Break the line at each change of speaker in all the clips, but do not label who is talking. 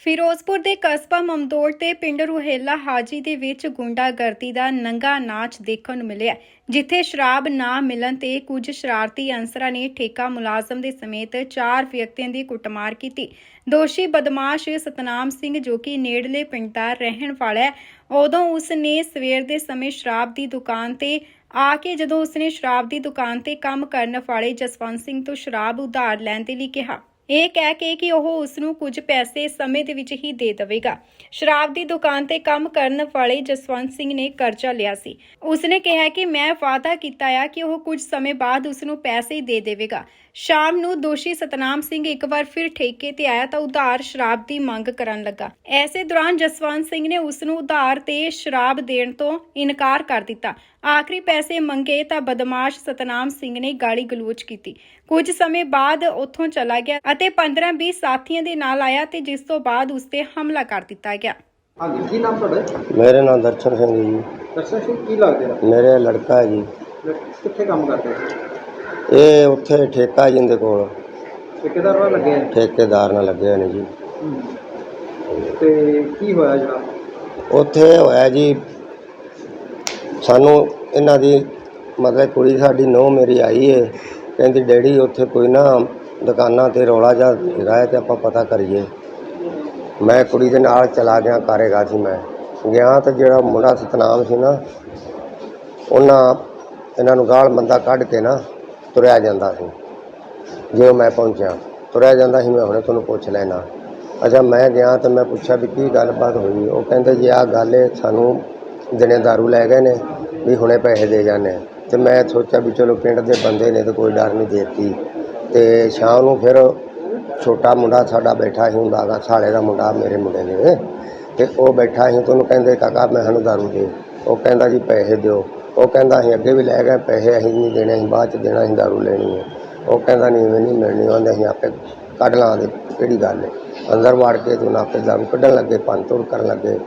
ਫਿਰੋਜ਼ਪੁਰ ਦੇ ਕਸਬਾ ਮਮਦੋੜ ਤੇ ਪਿੰਡ ਰੁਹੇਲਾ ਹਾਜੀ ਦੇ ਵਿੱਚ ਗੁੰਡਾਗਰਦੀ ਦਾ ਨੰਗਾ ਨਾਚ ਦੇਖਣ ਨੂੰ ਮਿਲਿਆ। ਜਿੱਥੇ ਸ਼ਰਾਬ ਨਾ ਮਿਲਣ ਤੇ ਕੁਝ ਸ਼ਰਾਰਤੀ ਅਨਸਰਾਂ ਨੇ ਠੇਕਾ ਮੁਲਾਜ਼ਮ ਦੇ ਸਮੇਤ ਚਾਰ ਵਿਅਕਤੀਆਂ ਦੀ ਕੁੱਟਮਾਰ ਕੀਤੀ। ਦੋਸ਼ੀ ਬਦਮਾਸ਼ ਸਤਨਾਮ ਸਿੰਘ ਜੋ ਕਿ ਨੇੜਲੇ ਪਿੰਡ ਦਾ ਰਹਿਣ ਵਾਲਾ ਹੈ, ਉਦੋਂ ਉਸ ਨੇ ਸਵੇਰ ਦੇ ਸਮੇਂ ਸ਼ਰਾਬ ਦੀ ਦੁਕਾਨ ਤੇ ਆ ਕੇ ਜਦੋਂ ਉਸਨੇ ਸ਼ਰਾਬ ਦੀ ਦੁਕਾਨ ਤੇ ਕੰਮ ਕਰਨ ਵਾਲੇ ਜਸਵੰਤ ਸਿੰਘ ਤੋਂ ਸ਼ਰਾਬ ਉਧਾਰ ਲੈਣ ਦੇ ਲਈ ਕਿਹਾ। ਇਹ ਕਹਿ ਕੇ ਕਿ ਉਹ ਉਸ ਨੂੰ ਕੁਝ ਪੈਸੇ ਸਮੇਂ ਦੇ ਵਿੱਚ ਹੀ ਦੇ ਦੇਵੇਗਾ। ਸ਼ਰਾਬ ਦੀ ਦੁਕਾਨ ਤੇ ਕੰਮ ਕਰਨ ਵਾਲੇ ਜਸਵੰਤ ਸਿੰਘ ਨੇ ਕਰਜ਼ਾ ਲਿਆ ਸੀ। ਉਸਨੇ ਕਿਹਾ ਕਿ ਮੈਂ ਵਾਅਦਾ ਕੀਤਾ ਆ ਕਿ ਉਹ ਕੁਝ ਸਮੇਂ ਬਾਅਦ ਉਸ ਨੂੰ ਪੈਸੇ ਦੇ ਦੇਵੇਗਾ। ਸ਼ਾਮ ਨੂੰ ਦੋਸ਼ੀ ਸਤਨਾਮ ਸਿੰਘ ਇੱਕ ਵਾਰ ਫਿਰ ਠੇਕੇ ਤੇ ਆਇਆ ਤਾਂ ਉਧਾਰ ਸ਼ਰਾਬ ਦੀ ਮੰਗ ਕਰਨ ਲੱਗਾ। ਐਸੇ ਦੌਰਾਨ ਜਸਵੰਤ ਸਿੰਘ ਨੇ ਉਸ ਨੂੰ ਉਧਾਰ ਤੇ ਸ਼ਰਾਬ ਦੇਣ ਤੋਂ ਇਨਕਾਰ ਕਰ ਦਿੱਤਾ। ਆਖਰੀ ਪੈਸੇ ਮੰਗੇ ਤਾਂ ਬਦਮਾਸ਼ ਸਤਨਾਮ ਸਿੰਘ ਨੇ ਗਾਲੀ ਗਲੋਚ ਕੀਤੀ। ਕੁਝ ਸਮੇਂ ਬਾਅਦ ਉੱਥੋਂ ਚਲਾ ਗਿਆ ਅਤੇ 15-20 ਸਾਥੀਆਂ ਦੇ ਨਾਲ ਆਇਆ ਤੇ ਜਿਸ ਤੋਂ ਬਾਅਦ ਉਸ ਤੇ ਹਮਲਾ ਕਰ ਦਿੱਤਾ ਗਿਆ।
ਹਾਂਜੀ ਕੀ ਨਾਮ ਤੁਹਾਡਾ?
ਮੇਰੇ ਨਾਮ ਦਰਸ਼ਨ ਸਿੰਘ ਜੀ।
ਦਰਸ਼ਨ ਸਿੰਘ ਕੀ ਲੱਗਦੇ ਨੇ
ਮੇਰੇ ਲੜਕਾ ਹੈ ਜੀ।
ਕਿੱਥੇ ਕੰਮ ਕਰਦੇ
ਇਹ ਉੱਥੇ ਠੇਕਾ ਜਿੰਦੇ ਕੋਲ।
ਠੇਕੇਦਾਰ ਨਾਲ ਲੱਗੇ ਆ?
ਠੇਕੇਦਾਰ ਨਾਲ ਲੱਗੇ ਹੋਏ ਨੇ ਜੀ।
ਤੇ ਕੀ ਹੋਇਆ ਜਨਾਬ?
ਉੱਥੇ ਹੋਇਆ ਜੀ ਸਾਨੂੰ ਇਹਨਾਂ ਦੀ ਮਤਲਬ ਕੁੜੀ ਸਾਡੀ ਨੋ ਮੇਰੀ ਆਈ ਏ, ਕਹਿੰਦੀ ਡੈਡੀ ਉੱਥੇ ਕੋਈ ਨਾ ਦੁਕਾਨਾਂ ਤੇ ਰੌਲਾ ਜਾ ਹੈਗਾ ਹੈ ਤੇ ਆਪਾਂ ਪਤਾ ਕਰੀਏ। ਮੈਂ ਕੁੜੀ ਦੇ ਨਾਲ ਚਲਾ ਗਿਆ ਕਰੇਗਾ ਸੀ ਮੈਂ। ਗਿਆ ਤਾਂ ਜਿਹੜਾ ਮੁੰਡਾ ਸਤਨਾਮ ਸੀ ਨਾ, ਉਹਨਾਂ ਇਹਨਾਂ ਨੂੰ ਗਾਲ ਮੰਦਾ ਕੱਢ ਕੇ ਨਾ ਤੁਰਿਆ ਜਾਂਦਾ ਸੀ। ਜਦੋਂ ਮੈਂ ਪਹੁੰਚਿਆ, ਤੁਰਿਆ ਜਾਂਦਾ ਸੀ, ਮੈਂ ਹੁਣੇ ਤੁਹਾਨੂੰ ਪੁੱਛ ਲੈਣਾ ਅੱਛਾ, ਮੈਂ ਗਿਆ ਤਾਂ ਮੈਂ ਪੁੱਛਿਆ ਵੀ ਕੀ ਗੱਲਬਾਤ ਹੋਈ? ਉਹ ਕਹਿੰਦੇ ਜੀ, ਆਹ ਗੱਲ ਹੈ ਸਾਨੂੰ ਦਿਨੇ ਦਾਰੂ ਲੈ ਗਏ ਨੇ। ਵੀ ਹੁਣੇ ਪੈਸੇ ਦੇ ਜਾਣੇ ਤੇ ਮੈਂ ਸੋਚਿਆ ਵੀ ਚਲੋ ਪਿੰਡ ਦੇ ਬੰਦੇ ਨੇ ਤਾਂ ਕੋਈ ਡਰ ਨਹੀਂ ਦੇਤੀ। ਤੇ ਸ਼ਾਮ ਨੂੰ ਫਿਰ ਛੋਟਾ ਮੁੰਡਾ ਸਾਡਾ ਬੈਠਾ ਸੀ, ਹੁੰਦਾ ਗਾ, ਸਾਲੇ ਦਾ ਮੁੰਡਾ ਮੇਰੇ ਮੁੰਡੇ ਦੇ ਤੇ ਉਹ ਬੈਠਾ ਸੀ, ਤੇ ਕਹਿੰਦੇ, ਕਾਕਾ, ਮੈਂ ਸਾਨੂੰ ਦਾਰੂ ਦੇ। ਉਹ ਕਹਿੰਦਾ, ਜੀ, ਪੈਸੇ ਦਿਓ। ਉਹ ਕਹਿੰਦਾ ਅਸੀਂ ਅੱਗੇ ਵੀ ਲੈ ਗਏ, ਪੈਸੇ ਅਸੀਂ ਨਹੀਂ ਦੇਣੇ, ਅਸੀਂ ਬਾਅਦ ਚ ਦੇਣਾ, ਅਸੀਂ ਦਾਰੂ ਲੈਣੀ ਹੈ ਉਹ ਕਹਿੰਦਾ, ਨਹੀਂ ਇਹ ਨਹੀਂ ਮਿਲਣੀ। ਉਹਨੇ ਅਸੀਂ ਆਪੇ ਕੱਢ ਲਾਂਗੇ, ਕਿਹੜੀ ਗੱਲ ਹੈ ਅੰਦਰ ਵੜ ਕੇ ਤੂੰ ਆਪੇ ਦਾਰੂ ਕੱਢਣ ਲੱਗੇ ਪੰਨ ਤੋੜ ਕਰਨ ਲੱਗੇ।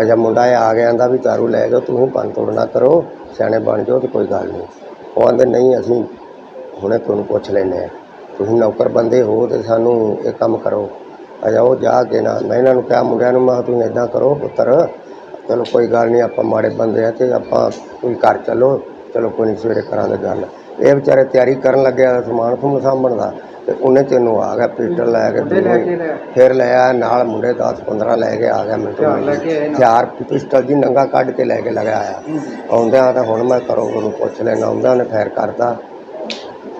ਅੱਛਾ, ਮੁੰਡਾ ਇਹ ਆ ਗਿਆ ਆਂਦਾ ਵੀ ਦਾਰੂ ਲੈ ਜਾਓ ਤੁਸੀਂ ਪੰਨ ਤੋੜ ਨਾ ਕਰੋ, ਸਿਆਣੇ ਬਣ ਜਾਓ ਤੇ ਕੋਈ ਗੱਲ ਨਹੀਂ। ਉਹ ਆਂਦੇ, ਨਹੀਂ, ਅਸੀਂ ਹੁਣੇ ਤੁਹਾਨੂੰ ਪੁੱਛ ਲੈਨੇ ਆ ਤੁਸੀਂ ਨੌਕਰ ਬੰਦੇ ਹੋ ਤੇ ਸਾਨੂੰ ਇਹ ਕੰਮ ਕਰੋ। ਅੱਛਾ, ਉਹ ਜਾ ਕੇ ਨਾ, ਮੈਂ ਇਹਨਾਂ ਨੂੰ ਕਿਹਾ, ਮੁੰਡਿਆਂ ਨੂੰ, ਮੈਂ ਕਿਹਾ, ਤੁਸੀਂ ਇਦਾਂ ਕਰੋ ਪੁੱਤਰ, ਚਲੋ ਕੋਈ ਗੱਲ ਨਹੀਂ, ਆਪਾਂ ਮਾੜੇ ਬੰਦੇ ਆ ਤੇ ਆਪਾਂ ਕੋਈ ਘਰ ਚੱਲੋ, ਚਲੋ ਕੋਈ ਨਹੀਂ, ਸਵੇਰੇ ਕਰਾਂਗੇ ਗੱਲ। ਇਹ ਵਿਚਾਰੇ ਤਿਆਰੀ ਕਰਨ ਲੱਗਿਆ ਸਮਾਨ ਸਮੂਨ ਸਾਂਭਣ ਦਾ। ਤੇ ਉਹਨੇ ਤੈਨੂੰ ਆ ਗਿਆ ਪਿਸਟਲ ਲੈ ਕੇ ਫਿਰ ਲੈ ਆ ਨਾਲ ਮੁੰਡੇ 10 15 ਲੈ ਕੇ ਆ ਗਿਆ
ਨਾਲ।
ਹਥਿਆਰ ਪਿਸਟਲ ਦੀ ਨੰਗਾ ਕੱਢ ਕੇ ਲੈ ਕੇ ਲਗਾਇਆ ਆਉਂਦਿਆਂ ਤਾਂ ਹੁਣ ਮੈਂ ਕਰੋ ਉਹਨੂੰ ਪੁੱਛ ਲੈਣਾ ਆਉਂਦਾ ਉਹਨੇ ਫੈਰ ਕਰਤਾ।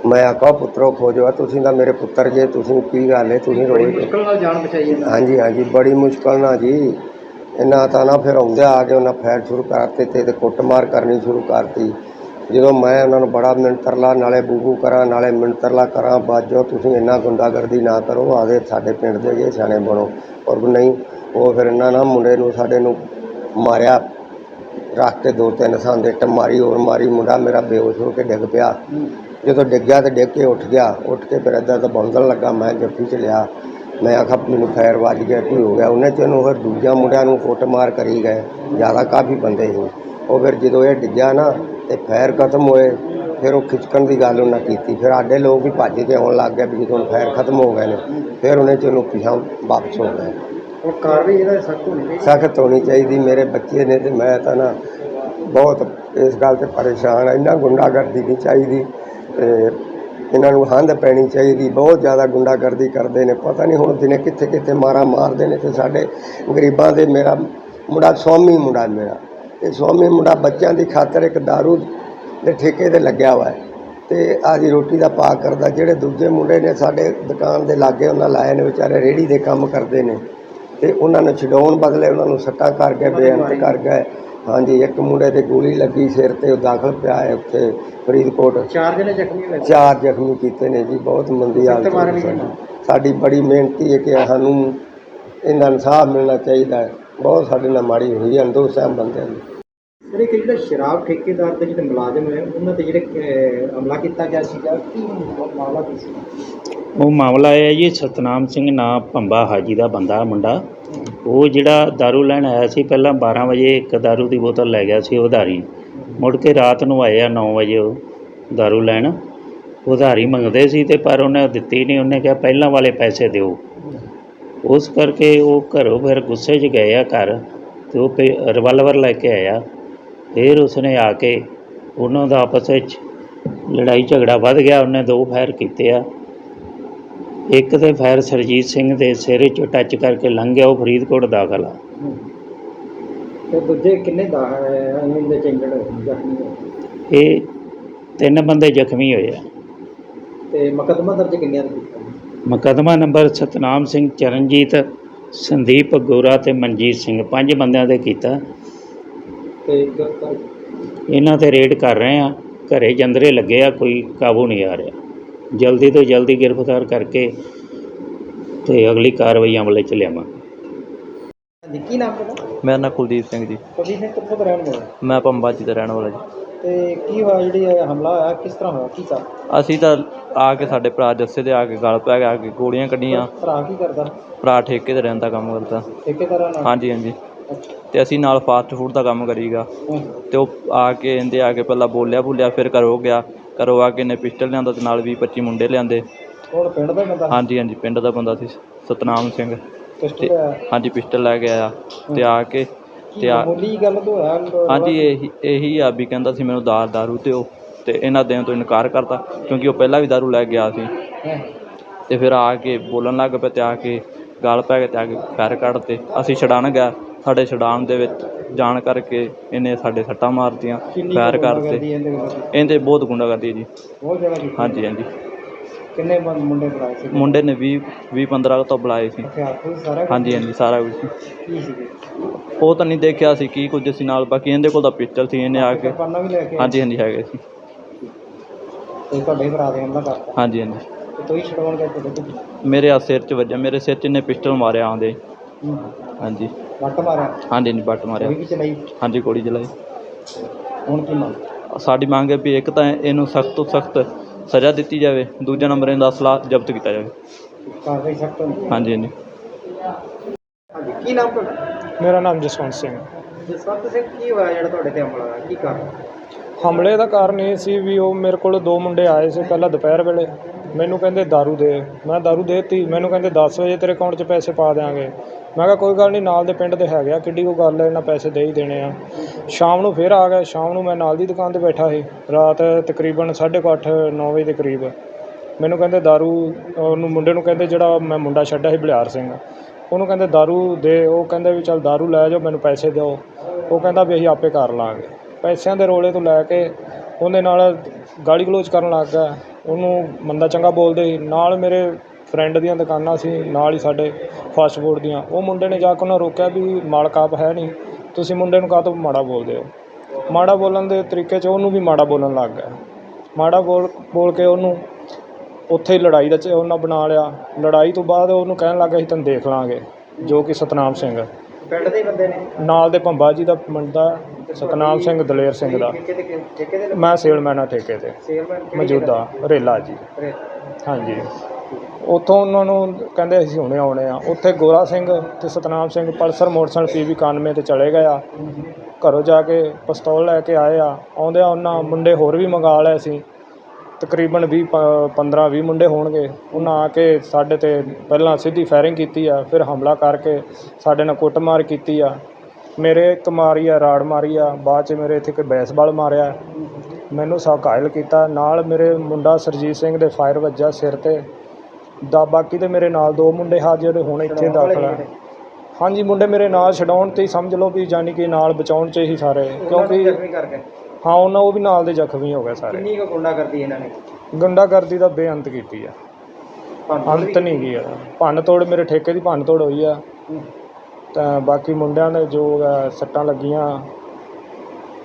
ਮੈਂ ਆਖਾ ਪੁੱਤਰੋ ਖੋਜੋ ਤੁਸੀਂ ਤਾਂ ਮੇਰੇ ਪੁੱਤਰ ਜੇ ਤੁਸੀਂ ਕੀ ਗੱਲ ਹੈ ਤੁਸੀਂ ਰੋਜ਼
ਮੁਸ਼ਕਲ ਨਾਲ ਜਾਨ ਬਚਾਈ
ਹਾਂਜੀ ਹਾਂਜੀ ਬੜੀ ਮੁਸ਼ਕਲ ਨਾਲ ਜੀ। ਇਹਨਾਂ ਤਾਂ ਨਾ ਫਿਰ ਆਉਂਦੇ ਆ ਕੇ ਉਹਨਾਂ ਫੈਰ ਸ਼ੁਰੂ ਕਰਤੇ ਤੇ ਕੁੱਟਮਾਰ ਕਰਨੀ ਸ਼ੁਰੂ ਕਰਤੀ। ਜਦੋਂ ਮੈਂ ਉਹਨਾਂ ਨੂੰ ਬੜਾ ਮਿੰਤਰਲਾ ਨਾਲੇ ਬੂਬੂ ਕਰਾਂ ਨਾਲੇ ਮਿੰਤਰਲਾ ਕਰਾਂ ਬਾਜੋ ਤੁਸੀਂ ਇੰਨਾ ਗੁੰਡਾਗਰਦੀ ਨਾ ਕਰੋ ਆਦੇ ਸਾਡੇ ਪਿੰਡ ਦੇ ਜੇ ਸਿਆਣੇ ਬਣੋ। ਔਰ ਨਹੀਂ ਉਹ ਫਿਰ ਇਹਨਾਂ ਨਾ ਮੁੰਡੇ ਨੂੰ ਸਾਡੇ ਨੂੰ ਮਾਰਿਆ ਰੱਖ ਕੇ ਦੋ ਤਿੰਨ ਸਾਂਦੇ ਟਮਾਰੀ ਹੋਰ ਮਾਰੀ ਮੁੰਡਾ ਮੇਰਾ ਬੇਹੋਸ਼ ਹੋ ਕੇ ਡਿੱਗ ਪਿਆ। ਜਦੋਂ ਡਿੱਗਿਆ ਤੇ ਡਿੱਗ ਕੇ ਉੱਠ ਗਿਆ ਉੱਠ ਕੇ ਫਿਰ ਇੱਦਾਂ ਤਾਂ ਬੰਦਣ ਲੱਗਾ ਮੈਂ ਜੱਫੀ ਚ ਲਿਆ। ਮੈਂ ਆਖਾ ਮੈਨੂੰ ਫੈਰ ਵੱਜ ਗਿਆ ਕੀ ਹੋ ਗਿਆ? ਉਹਨੇ ਤੈਨੂੰ ਫਿਰ ਦੂਜਿਆਂ ਮੁੰਡਿਆਂ ਨੂੰ ਕੁੱਟ ਮਾਰ ਕਰੀ ਗਏ। ਜ਼ਿਆਦਾ ਕਾਫੀ ਬੰਦੇ ਸੀ। ਉਹ ਫਿਰ ਜਦੋਂ ਇਹ ਡਿੱਗਿਆ ਨਾ ਤੇ ਫੈਰ ਖਤਮ ਹੋਏ ਫਿਰ ਉਹ ਖਿੱਚਣ ਦੀ ਗੱਲ ਉਹਨਾਂ ਕੀਤੀ। ਫਿਰ ਸਾਡੇ ਲੋਕ ਵੀ ਭੱਜ ਕੇ ਆਉਣ ਲੱਗ ਗਏ ਵੀ ਜਦੋਂ ਫੈਰ ਖਤਮ ਹੋ ਗਏ ਨੇ ਫਿਰ ਉਹਨੇ ਚਲੋ ਪਿਛਾਂ ਵਾਪਸ ਹੋ ਗਏ।
ਉਹ ਕਾਰਵਾਈ ਇਹਨਾਂ ਸਖਤ ਹੋਣੀ ਚਾਹੀਦੀ
ਸਖਤ ਹੋਣੀ ਚਾਹੀਦੀ ਮੇਰੇ ਬੱਚੇ ਨੇ ਤੇ ਮੈਂ ਤਾਂ ਨਾ ਬਹੁਤ ਇਸ ਗੱਲ ਤੇ ਪਰੇਸ਼ਾਨ ਆ। ਇੰਨਾ ਗੁੰਡਾਗਰਦੀ ਨਹੀਂ ਚਾਹੀਦੀ ਤੇ ਇਹਨਾਂ ਨੂੰ ਹੰਦ ਪੈਣੀ ਚਾਹੀਦੀ, ਬਹੁਤ ਜ਼ਿਆਦਾ ਗੁੰਡਾਗਰਦੀ ਕਰਦੇ ਨੇ। ਪਤਾ ਨਹੀਂ ਹੁਣ ਦਿਨੇ ਕਿੱਥੇ ਕਿੱਥੇ ਮਾਰਾ ਮਾਰਦੇ ਨੇ ਤੇ ਸਾਡੇ ਗਰੀਬਾਂ ਦੇ ਮੇਰਾ ਮੁੰਡਾ ਸਵਾਮੀ ਮੁੰਡਾ ਮੇਰਾ। ਇਹ ਸਵਾਮੀ ਮੁੰਡਾ ਬੱਚਿਆਂ ਦੀ ਖਾਤਰ ਇੱਕ दारू ਦੇ ਠੇਕੇ ਤੇ ਲੱਗਿਆ ਹੋਇਆ ਹੈ ਤੇ ਆਦੀ ਰੋਟੀ ਦਾ ਪਾ ਕਰਦਾ। ਜਿਹੜੇ ਦੂਜੇ ਮੁੰਡੇ ਨੇ ਸਾਡੇ ਦੁਕਾਨ ਦੇ ਲਾਗੇ ਉਹਨਾਂ ਲਾਏ ਨੇ ਵਿਚਾਰੇ ਰੇੜੀ ਦੇ ਕੰਮ ਕਰਦੇ ਨੇ। ਤੇ ਉਹਨਾਂ ਨੂੰ ਛਡਾਉਣ ਬਦਲੇ ਉਹਨਾਂ ਨੂੰ ਸੱਟਾਂ ਕਰ ਗਏ, ਬੇਅੰਤ ਕਰ ਗਏ। ਹਾਂਜੀ ਇੱਕ ਮੁੰਡੇ ਤੇ ਗੋਲੀ ਲੱਗੀ ਸਿਰ ਤੇ ਉਹ ਦਾਖਲ ਪਿਆ ਹੈ ਉੱਥੇ ਫਰੀਦਕੋਟ।
ਚਾਰ ਜਣੇ ਜ਼ਖਮੀ ਹੋਏ?
ਚਾਰ ਜ਼ਖਮੀ ਕੀਤੇ ਨੇ ਜੀ ਬਹੁਤ ਮੰਦੀ ਹਾਲਤ
ਮਾਰ ਵੀ
ਸਾਡੀ। ਸਾਡੀ ਬੜੀ ਮਿਹਨਤੀ ਹੈ ਕਿ ਸਾਨੂੰ ਇਹਨਾਂ ਇਨਸਾਫ ਮਿਲਣਾ ਚਾਹੀਦਾ ਹੈ। ਬਹੁਤ ਸਾਡੇ ਨਾਲ ਮਾੜੀ ਹੋਈ ਹੈ ਅੰਦੋਸ਼ ਸਾਹਿਬ ਬੰਦੇ ਨੇ
ਜਿਹੜੇ ਕਿ ਜਿਹੜਾ ਸ਼ਰਾਬ ਠੇਕੇਦਾਰ ਦੇ ਜਿਹੜੇ ਮੁਲਾਜ਼ਮ ਹੋਏ ਉਹਨਾਂ ਤੇ ਜਿਹੜੇ ਅਹ, ਹਮਲਾ ਕੀਤਾ ਗਿਆ ਸੀਗਾ ਕੀ ਮਾਮਲਾ ਕੀ ਸੀ?
ਉਹ ਮਾਮਲਾ ਇਹ ਹੈ ਜੀ ਸਤਨਾਮ ਸਿੰਘ ਨਾਂ ਭੰਬਾ ਹਾਜੀ ਦਾ ਬੰਦਾ ਮੁੰਡਾ। ਉਹ ਜਿਹੜਾ दारू ਲੈਣ ਆਇਆ ਸੀ ਪਹਿਲਾਂ 12 ਵਜੇ ਇੱਕ दारू ਦੀ ਬੋਤਲ ਲੈ ਗਿਆ ਸੀ ਉਧਾਰੀ ਮੁੜ ਕੇ ਰਾਤ ਨੂੰ ਆਏ ਆ 9 ਵਜੇ ਉਹ दारू ਲੈਣ ਉਧਾਰੀ ਮੰਗਦੇ ਸੀ ਤੇ ਪਰ ਉਹਨੇ ਦਿੱਤੀ ਨਹੀਂ ਉਹਨੇ ਕਿਹਾ ਪਹਿਲਾਂ ਵਾਲੇ ਪੈਸੇ ਦਿਓ ਉਸ ਕਰਕੇ ਉਹ ਘਰੋਂ ਫਿਰ ਗੁੱਸੇ 'ਚ ਗਏ ਆ ਘਰ ਤੇ ਉਹ ਰਿਵਾਲਵਰ ਲੈ ਕੇ ਆਇਆ ਫਿਰ ਉਸਨੇ ਆ ਕੇ ਉਹਨਾਂ ਦਾ ਆਪਸ ਵਿੱਚ ਲੜਾਈ ਝਗੜਾ ਵੱਧ ਗਿਆ ਉਹਨੇ ਦੋ ਫਾਇਰ ਕੀਤੇ ਆ ਇੱਕ ਤੇ ਫਾਇਰ ਸਰਜੀਤ ਸਿੰਘ ਦੇ ਸਿਰ 'ਚ ਟੱਚ ਕਰਕੇ ਲੰਘ ਗਿਆ ਉਹ ਫਰੀਦਕੋਟ ਦਾਖਲ ਆ।
ਤੇ ਦੂਜੇ ਕਿੰਨੇ ਦਾ ਇਹਨਾਂ ਦੇ ਚੰਗੜ ਜ਼ਖਮੀ ਹੋਏ?
ਇਹ ਤਿੰਨ ਬੰਦੇ ਜ਼ਖਮੀ ਹੋਏ ਆ।
ਤੇ ਮੁਕੱਦਮਾ ਦਰਜ ਕਿੰਨਿਆਂ ਦਾ ਕੀਤਾ?
ਮੁਕੱਦਮਾ ਨੰਬਰ ਸਤਨਾਮ ਸਿੰਘ ਚਰਨਜੀਤ ਸੰਦੀਪ ਗੋਰਾ ਤੇ ਮਨਜੀਤ ਸਿੰਘ ਪੰਜ ਬੰਦਿਆਂ ਦੇ ਕੀਤਾ।
ਤੇ ਗ੍ਰਿਫਤਾਰ
ਇਹਨਾਂ ਤੇ ਰੇਡ ਕਰ ਰਹੇ ਆ। ਘਰੇ ਜੰਦਰੇ ਲੱਗੇ ਆ ਕੋਈ ਕਾਬੂ ਨਹੀਂ ਆ ਰਿਹਾ। ਜਲਦੀ ਤੋਂ ਜਲਦੀ ਗ੍ਰਿਫਤਾਰ ਕਰਕੇ ਤੇ ਅਗਲੀ ਕਾਰਵਾਈ ਅਮਲ 'ਚ ਲਿਆਵਾਂਗੇ
ਹਾਂਜੀ ਕੀ ਨਾਮ ਤੁਹਾਡਾ?
ਮੇਰਾ ਨਾਂ ਕੁਲਦੀਪ ਸਿੰਘ ਜੀ।
ਕੁਲਦੀਪ ਸਿੰਘ ਕਿੱਥੋਂ ਦਾ ਰਹਿਣ ਵਾਲਾ
ਮੈਂ ਪੰਬਾ ਜੀ ਦਾ ਰਹਿਣ ਵਾਲਾ ਜੀ।
ਤੇ ਕੀ ਹੋਇਆ ਜਿਹੜੀ ਇਹ ਹਮਲਾ ਹੋਇਆ ਕਿਸ ਤਰ੍ਹਾਂ ਹੋਇਆ ਕੀ ਕਰ
ਅਸੀਂ ਤਾਂ ਆ ਕੇ ਸਾਡੇ ਭਰਾ ਜੱਸੇ ਦੇ ਆ ਕੇ ਗਲ ਪੈ ਗਿਆ ਕੇ ਗੋਲੀਆਂ ਕੱਢੀਆਂ।
ਭਰਾ ਕੀ ਕਰਦਾ?
ਭਰਾ ਠੇਕੇ ਤੇ ਰਹਿਣ ਦਾ ਕੰਮ ਕਰਦਾ।
ਠੇਕੇਦਾਰਾਂ ਨਾਲ
ਹਾਂਜੀ ਹਾਂਜੀ। ਤੇ ਅਸੀਂ ਨਾਲ ਫਾਸਟ ਫੂਡ ਦਾ ਕੰਮ ਕਰੀਗਾ।
ਹਮ।
ਤੇ ਉਹ ਆ ਕੇ ਇਹਦੇ ਆ ਕੇ ਪਹਿਲਾਂ ਬੋਲਿਆ ਬੋਲਿਆ ਫਿਰ ਘਰੋਂ ਗਿਆ। ਘਰੋਂ ਆ ਕੇ ਨੇ ਪਿਸਟਲ ਲਿਆਂਦਾ ਤੇ ਨਾਲ 20 25 ਮੁੰਡੇ ਲਿਆਂਦੇ।
ਹੁਣ ਪਿੰਡ ਦਾ ਹੀ ਬੰਦਾ?
ਹਾਂਜੀ ਹਾਂਜੀ ਪਿੰਡ ਦਾ ਬੰਦਾ ਸੀ ਸਤਨਾਮ ਸਿੰਘ।
ਪਿਸਟਲ ਹੋਇਆ
ਹਾਂਜੀ ਪਿਸਟਲ ਲੈ ਕੇ ਆਇਆ। ਤੇ ਆ ਕੇ ਤੇ ਆ
ਮਾਮੂਲੀ ਗੱਲ ਤੋਂ ਹੋਇਆ
ਹਾਂਜੀ ਇਹੀ ਇਹੀ ਆ ਵੀ ਕਹਿੰਦਾ ਸੀ ਮੈਨੂੰ ਦਾਰ ਦਾਰੂ ਦਿਓ। ਤੇ ਇਹਨਾਂ ਦੇਣ ਤੋਂ ਇਨਕਾਰ ਕਰਤਾ ਕਿਉਂਕਿ ਉਹ ਪਹਿਲਾਂ ਵੀ ਦਾਰੂ ਲੈ ਕੇ ਗਿਆ ਸੀ।
ਹੈਂ।
ਤੇ ਫਿਰ ਆ ਕੇ ਬੋਲਣ ਲੱਗ ਪਿਆ ਤੇ ਆ ਕੇ ਗਾਲ ਪੈ ਕੇ ਤੇ ਆ ਕੇ ਫੈਰ ਕੱਢਤੇ। ਅਸੀਂ ਛਡਾਣ ਗਿਆ ਸਾਡੇ ਛਡਾਣ ਦੇ ਵਿੱਚ ਜਾਣ ਕਰਕੇ ਇਹਨੇ ਸਾਡੇ ਸੱਟਾਂ ਮਾਰਤੀਆਂ
ਕਿੰਨੀ ਕੁ
ਕਰਤੇ।
ਗੁੰਡਾਗਰਦੀ ਇਹਦੇ
ਬਹੁਤ ਜੀ।
ਬਹੁਤ ਜਗ੍ਹਾ ਕੀਤੀ
ਹਾਂਜੀ ਹਾਂਜੀ।
ਕਿੰਨੇ ਬੰਦ ਮੁੰਡੇ ਬੁਲਾਏ ਸੀ?
ਮੁੰਡੇ ਨੇ 20 20 15 ਤੋਂ ਬੁਲਾਏ ਸੀ।
ਹਥਿਆਰ ਕੋਈ ਸਾਰਾ ਕੁਝ
ਹਾਂਜੀ ਹਾਂਜੀ ਸਾਰਾ ਕੁਝ
ਕੀ ਸੀਗੇ?
ਉਹ ਤਾਂ ਨਹੀਂ ਦੇਖਿਆ ਸੀ ਕੀ ਕੁਝ ਸੀ ਨਾਲ ਬਾਕੀ ਇਹਦੇ ਕੋਲ ਤਾਂ ਪਿਸਟਲ ਸੀ ਇਹਨੇ ਆ ਕੇ।
ਕਿਰਪਾਨਾਂ ਵੀ ਲੈ ਕੇ ਆਏ?
ਹਾਂਜੀ ਹਾਂਜੀ ਹੈਗੇ ਸੀ।
ਤੇ ਤੁਹਾਡੇ ਭਰਾ ਦੇ ਹਮਲਾ ਕਰਤਾ?
ਹਾਂਜੀ ਹਾਂਜੀ।
ਤੇ ਤੁਸੀਂ ਛਡਵਾਉਣ ਗਏ ਤੁਹਾਡੇ ਕੋਲ
ਮੇਰੇ ਆ ਸਿਰ 'ਚ ਵੱਜਿਆ। ਮੇਰੇ ਸਿਰ 'ਚ ਇਹਨੇ ਪਿਸਟਲ ਮਾਰਿਆ ਆਉਂਦੇ। ਹਾਂਜੀ।
ਵੱਟ ਮਾਰਿਆ?
ਹਾਂਜੀ ਹਾਂਜੀ ਬੱਟ ਮਾਰਿਆ।
ਵੀ ਚਲਾਈ?
ਹਾਂਜੀ ਗੋਲੀ ਚਲਾਈ।
ਹੁਣ ਕੀ ਮੰਗ?
ਸਾਡੀ ਮੰਗ ਹੈ ਵੀ ਇੱਕ ਤਾਂ ਇਹਨੂੰ ਸਖਤ ਤੋਂ ਸਖਤ ਸਜ਼ਾ ਦਿੱਤੀ ਜਾਵੇ ਦੂਜਾ ਨੰਬਰ ਇਹਦਾ ਅਸਲਾ ਜ਼ਬਤ ਕੀਤਾ ਜਾਵੇ।
ਕਾਰਵਾਈ ਸਖਤ ਹੋਣੀ
ਹਾਂਜੀ ਹਾਂਜੀ।
ਹਾਂਜੀ ਕੀ ਨਾਮ ਤੁਹਾਡਾ?
ਮੇਰਾ ਨਾਮ ਜਸਵੰਤ ਸਿੰਘ
ਜਸਵੰਤ ਸਿੰਘ ਕੀ ਹੋਇਆ ਜਿਹੜਾ ਤੁਹਾਡੇ ਤੇ ਹਮਲਾ ਹੋਇਆ? ਕੀ ਕਾਰਨ?
ਹਮਲੇ ਦਾ ਕਾਰਨ ਇਹ ਸੀ ਵੀ ਉਹ ਮੇਰੇ ਕੋਲ ਦੋ ਮੁੰਡੇ ਆਏ ਸੀ ਪਹਿਲਾਂ ਦੁਪਹਿਰ ਵੇਲੇ। ਮੈਨੂੰ ਕਹਿੰਦੇ, ਦਾਰੂ ਦੇ। ਮੈਂ ਦਾਰੂ ਦਿੱਤੀ? ਮੈਨੂੰ ਕਹਿੰਦੇ 10 ਵਜੇ ਤੇਰੇ ਅਕਾਊਂਟ 'ਚ ਪੈਸੇ ਪਾ ਦਿਆਂਗੇ। ਮੈਂ ਕਿਹਾ, ਕੋਈ ਗੱਲ ਨਹੀਂ ਨਾਲ ਦੇ ਪਿੰਡ ਦੇ ਹੈਗੇ ਆ, ਕਿੱਡੀ ਕੋ ਗੱਲ ਇਹਨਾਂ ਪੈਸੇ ਦੇ ਹੀ ਦੇਣੇ ਆ। ਸ਼ਾਮ ਨੂੰ ਫੇਰ ਆ ਗਿਆ, ਸ਼ਾਮ ਨੂੰ ਮੈਂ ਨਾਲ ਦੀ ਦੁਕਾਨ ਤੇ ਬੈਠਾ ਸੀ, ਰਾਤ ਤਕਰੀਬਨ 8:30 9 ਵਜੇ ਦੇ ਕਰੀਬ। ਮੈਨੂੰ ਕਹਿੰਦੇ, ਦਾਰੂ, ਉਹਨੂੰ ਮੁੰਡੇ ਨੂੰ ਕਹਿੰਦੇ, ਜਿਹੜਾ ਮੈਂ ਮੁੰਡਾ ਛੱਡਿਆ ਸੀ ਬਲਿਆਰ ਸਿੰਘ। ਉਹਨੂੰ ਕਹਿੰਦੇ, ਦਾਰੂ ਦੇ। ਉਹ ਕਹਿੰਦੇ ਵੀ, ਚੱਲ ਦਾਰੂ ਲੈ ਜਾਓ, ਮੈਨੂੰ ਪੈਸੇ ਦਿਓ। ਉਹ ਕਹਿੰਦਾ ਵੀ, ਅਸੀਂ ਆਪੇ ਕਰ ਲਾਂਗੇ। ਪੈਸਿਆਂ ਦੇ ਰੋਲੇ ਤੋਂ ਲੈ ਕੇ ਉਹਦੇ ਨਾਲ ਗਾਲੀ ਗਲੋਚ ਕਰਨ ਲੱਗ ਗਿਆ। ਉਹਨੂੰ ਮੰਦਾ ਚੰਗਾ ਬੋਲਦੇ ਸੀ। ਨਾਲ ਮੇਰੇ ਫਰੈਂਡ ਦੀਆਂ ਦੁਕਾਨਾਂ ਸੀ, ਨਾਲ ਹੀ ਸਾਡੇ ਫਾਸਟ ਫੂਡ ਦੀਆਂ। ਉਹ ਮੁੰਡੇ ਨੇ ਜਾ ਕੇ ਉਹਨਾਂ ਰੋਕਿਆ ਵੀ ਮਾਲਕ ਆਪ ਹੈ ਨਹੀਂ, ਤੁਸੀਂ ਮੁੰਡੇ ਨੂੰ ਕਾਹਤੋਂ ਮਾੜਾ ਬੋਲਦੇ ਹੋ? ਮਾੜਾ ਬੋਲਣ ਦੇ ਤਰੀਕੇ 'ਚ ਉਹਨੂੰ ਵੀ ਮਾੜਾ ਬੋਲਣ ਲੱਗ ਗਿਆ। ਮਾੜਾ ਬੋਲ ਬੋਲ ਕੇ ਉਹਨੂੰ ਉੱਥੇ ਹੀ ਲੜਾਈ ਦਾ ਚ, ਉਹਨਾਂ ਬਣਾ ਲਿਆ। ਲੜਾਈ ਤੋਂ ਬਾਅਦ ਉਹਨੂੰ ਕਹਿਣ ਲੱਗਾ ਅਸੀਂ ਤੈਨੂੰ ਦੇਖ ਲਾਂਗੇ, ਜੋ ਕਿ ਸਤਨਾਮ ਸਿੰਘ
ਪਿੰਡ ਦੇ ਹੀ ਬੰਦੇ ਨੇ?
ਨਾਲ ਦੇ ਭੰਬਾ ਜੀ ਦਾ ਮੁੰਡਾ ਸਤਨਾਮ ਸਿੰਘ ਦਲੇਰ ਸਿੰਘ ਦਾ।
ਠੇਕੇ ਦੇ ਠੇਕੇ ਦੇ
ਮੈਂ ਸੇਲਮੈਨ ਆ ਠੇਕੇ ਤੇ।
ਸੇਲਮੈਨ
ਮੌਜੂਦਾ ਰੇਲਾ ਜੀ। ਹਾਂਜੀ। ਉੱਥੋਂ ਉਹਨਾਂ ਨੂੰ ਕਹਿੰਦੇ ਅਸੀਂ ਹੁਣੇ ਆਉਣੇ ਆ। ਉੱਥੇ ਗੋਰਾ ਸਿੰਘ ਤੇ Satnam Singh Pulsar motorcycle PV 91 ਤੇ ਚਲੇ ਗਏ ਆ। ਘਰੋਂ ਜਾ ਕੇ ਪਿਸਤੌਲ ਲੈ ਕੇ ਆਏ ਆ। ਆਉਂਦਿਆਂ ਉਹਨਾਂ ਮੁੰਡੇ ਹੋਰ ਵੀ ਮੰਗਾ ਲਏ ਸੀ। ਤਕਰੀਬਨ 20 15 20 ਮੁੰਡੇ ਹੋਣਗੇ। ਉਹਨਾਂ ਆ ਕੇ ਸਾਡੇ ਤੇ ਪਹਿਲਾਂ ਸਿੱਧੀ ਫਾਇਰਿੰਗ ਕੀਤੀ ਆ ਫਿਰ ਹਮਲਾ ਕਰਕੇ ਸਾਡੇ ਨਾਲ ਕੁੱਟਮਾਰ ਕੀਤੀ ਆ। ਮੇਰੇ ਇੱਕ ਮਾਰੀ ਆ ਰਾੜ ਮਾਰੀ ਆ ਬਾਅਦ ਚ ਮੇਰੇ ਇੱਥੇ ਕੋਈ ਬੈਸਬਾਲ ਮਾਰਿਆ। ਮੈਨੂੰ ਸਭ ਘਾਇਲ ਕੀਤਾ। ਨਾਲ ਮੇਰੇ ਮੁੰਡਾ ਸਰਜੀਤ ਸਿੰਘ ਦੇ ਫਾਇਰ ਵੱਜਾ ਸਿਰ ਤੇ। ਦਾ ਬਾਕੀ ਤੇ ਮੇਰੇ ਨਾਲ ਦੋ ਮੁੰਡੇ ਹਾਜ਼ਰ ਹੁਣ ਇੱਥੇ ਦਾਖਲ ਆ। ਹਾਂਜੀ ਮੁੰਡੇ ਮੇਰੇ ਨਾਲ ਛਡਾਉਣ ਤੇ ਹੀ ਸਮਝ ਲਓ ਵੀ ਜਾਨੀ ਕਿ ਨਾਲ ਬਚਾਉਣ ਚ ਹੀ ਸਾਰੇ।
ਕਿਉਂਕਿ
ਹਾਂ ਉਹਨਾਂ ਉਹ ਵੀ ਨਾਲ ਦੇ ਜ਼ਖਮੀ ਹੋ ਗਏ ਸਾਰੇ।
ਕਿੰਨੀ ਕੁ ਗੁੰਡਾ ਕਰਦੀ ਇਹਨਾਂ ਨੇ?
ਗੁੰਡਾਗਰਦੀ ਦਾ ਬੇਅੰਤ ਕੀਤੀ ਆ। ਅੰਤ ਨਹੀਂ ਗਿਆ ਭੰਨ ਤੋੜ ਮੇਰੇ ਠੇਕੇ ਦੀ ਭੰਨ ਤੋੜ ਹੋਈ ਆ। ਤਾਂ ਬਾਕੀ ਮੁੰਡਿਆਂ ਦੇ ਜੋ ਹੈ ਸੱਟਾਂ ਲੱਗੀਆਂ।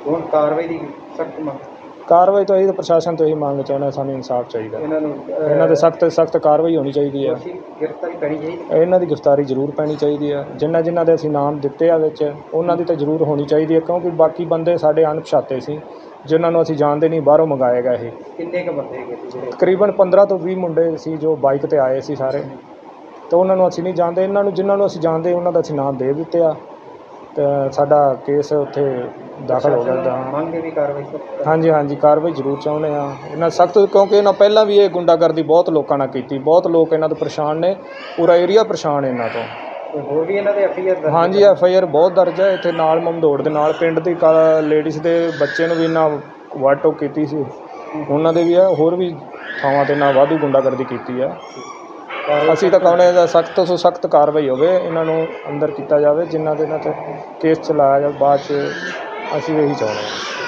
ਹੁਣ ਕਾਰਵਾਈ ਦੀ ਸਖਤ ਮੰਗ।
ਕਾਰਵਾਈ ਤੋਂ ਇਹ ਪ੍ਰਸ਼ਾਸਨ ਤੋਂ ਹੀ ਮੰਗ ਚਾਹੁੰਦੇ ਸਾਨੂੰ ਇਨਸਾਫ ਚਾਹੀਦਾ
ਇਹਨਾਂ ਨੂੰ ਅਹ,
ਇਹਨਾਂ ਦੇ ਸਖਤ ਸਖਤ ਕਾਰਵਾਈ ਹੋਣੀ ਚਾਹੀਦੀ ਆ
ਗ੍ਰਿਫਤਾਰੀ ਕਰਨੀ ਚਾਹੀਦੀ
ਇਹਨਾਂ ਦੀ ਗ੍ਰਿਫਤਾਰੀ ਜ਼ਰੂਰ ਪੈਣੀ ਚਾਹੀਦੀ ਆ ਜਿਨ੍ਹਾਂ ਜਿਨ੍ਹਾਂ ਦੇ ਅਸੀਂ ਨਾਮ ਦਿੱਤੇ ਆ ਵਿੱਚ ਉਹਨਾਂ ਦੀ ਤਾਂ ਜ਼ਰੂਰ ਹੋਣੀ ਚਾਹੀਦੀ ਹੈ ਕਿਉਂਕਿ ਬਾਕੀ ਬੰਦੇ ਸਾਡੇ ਅਣਪਛਾਤੇ ਸੀ ਜਿਨ੍ਹਾਂ ਨੂੰ ਅਸੀਂ ਜਾਣਦੇ ਨਹੀਂ ਬਾਹਰੋਂ ਮੰਗਾਏ ਗਏ ਇਹ।
ਕਿੰਨੇ ਕ ਬੰਦੇ ਹੈਗੇ ਸੀ
ਤਕਰੀਬਨ 15 ਤੋਂ 20 ਮੁੰਡੇ ਸੀ ਜੋ ਬਾਈਕ ਤੇ ਆਏ ਸੀ ਸਾਰੇ। ਤੇ ਉਹਨਾਂ ਨੂੰ ਅਸੀਂ ਨਹੀਂ ਜਾਣਦੇ। ਇਹਨਾਂ ਨੂੰ ਜਿਨ੍ਹਾਂ ਨੂੰ ਅਸੀਂ ਜਾਣਦੇ ਉਹਨਾਂ ਦਾ ਅਸੀਂ ਨਾਮ ਦੇ ਦਿੱਤੇ ਆ। ਤੇ ਸਾਡਾ ਕੇਸ ਉੱਥੇ ਦਾਖਲ ਹੋ ਗਿਆ ਦਾ
ਮੰਗ ਵੀ ਕਾਰਵਾਈ ਸਖਤ
ਹਾਂਜੀ ਹਾਂਜੀ ਕਾਰਵਾਈ ਜ਼ਰੂਰ ਚਾਹੁੰਦੇ ਆ ਇਹਨਾਂ ਸਖਤ ਕਿਉਂਕਿ ਇਹਨਾਂ ਪਹਿਲਾਂ ਵੀ ਇਹ ਗੁੰਡਾਗਰਦੀ ਬਹੁਤ ਲੋਕਾਂ ਨਾਲ ਕੀਤੀ। ਬਹੁਤ ਲੋਕ ਇਹਨਾਂ ਤੋਂ ਪਰੇਸ਼ਾਨ ਨੇ। ਪੂਰਾ ਏਰੀਆ ਪਰੇਸ਼ਾਨ ਇਹਨਾਂ ਤੋਂ।
ਹੋਰ ਵੀ ਇਹਨਾਂ ਦੇ ਐਫਆਈਆਰ
ਹਾਂਜੀ ਐਫ ਆਈ ਆਰ ਬਹੁਤ ਦਰਜ ਹੈ। ਇੱਥੇ ਨਾਲ ਮਮਦੋੜ ਦੇ ਨਾਲ ਪਿੰਡ ਦੀ ਲੇਡੀਜ਼ ਦੇ ਬੱਚੇ ਨੂੰ ਵੀ ਇਹਨਾਂ ਵਾਟੋ ਕੀਤੀ ਸੀ। ਉਹਨਾਂ ਦੇ ਵੀ ਹੈ। ਹੋਰ ਵੀ ਥਾਵਾਂ ਤੇ ਨਾਲ ਵਾਧੂ ਗੁੰਡਾਗਰਦੀ ਕੀਤੀ ਹੈ। ਅਸੀਂ ਤਾਂ ਕਹਿੰਦੇ ਦਾ ਸਖਤ ਤੋਂ ਸਖਤ ਕਾਰਵਾਈ ਹੋਵੇ, ਇਹਨਾਂ ਨੂੰ ਅੰਦਰ ਕੀਤਾ ਜਾਵੇ, ਜਿਨ੍ਹਾਂ ਦੇ ਇਹਨਾਂ ਤੇ ਕੇਸ ਚਲਾਇਆ ਜਾਵੇ, ਬਾਅਦ ਚ ਅਸੀਂ ਇਹੀ ਚਾਹੁੰਦੇ ਹਾਂ।